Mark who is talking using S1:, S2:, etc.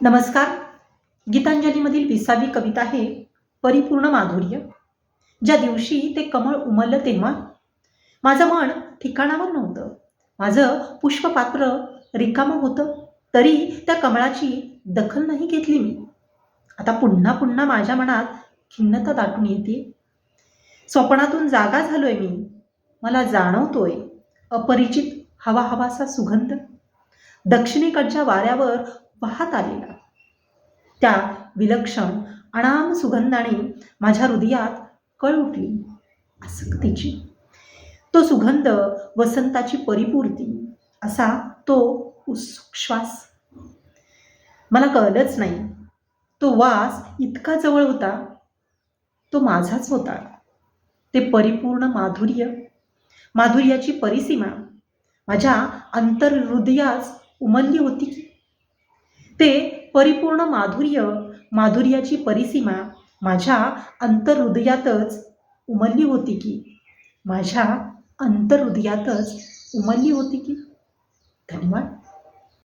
S1: नमस्कार. गीतांजलीमधील विसावी कविता आहे परिपूर्ण माधुर्य. ज्या दिवशी ते कमळ उमललं तेव्हा माझं मन ठिकाणावर नव्हतं. माझं पुष्पपात्र रिकामं होतं. तरी त्या कमळाची दखल नाही घेतली मी. आता पुन्हा पुन्हा माझ्या मनात खिन्नता दाटून येते. स्वप्नातून जागा झालोय मी. मला जाणवतोय अपरिचित हवा हवासा सुगंध. दक्षिणेकडच्या वाऱ्यावर वाहत आलेला. त्या विलक्षण अणाम सुगंधाने माझ्या हृदयात कळ उठली. आसक्तीची. तो सुगंध वसंताची परिपूर्ती असा तो उत्सुकश्वास मला कळलंच नाही. तो वास इतका जवळ होता. तो माझाच होता. ते परिपूर्ण माधुर्य. माधुर्याची परिसीमा. माझ्या अंतर्हृदयास उमलली होती. की ते परिपूर्ण माधुर्य माधुर्याची परिसीमा माझ्या अंतर्हृदयातच उमलली होती की? माझ्या अंतर्हृदयातच उमलली होती की? धन्यवाद.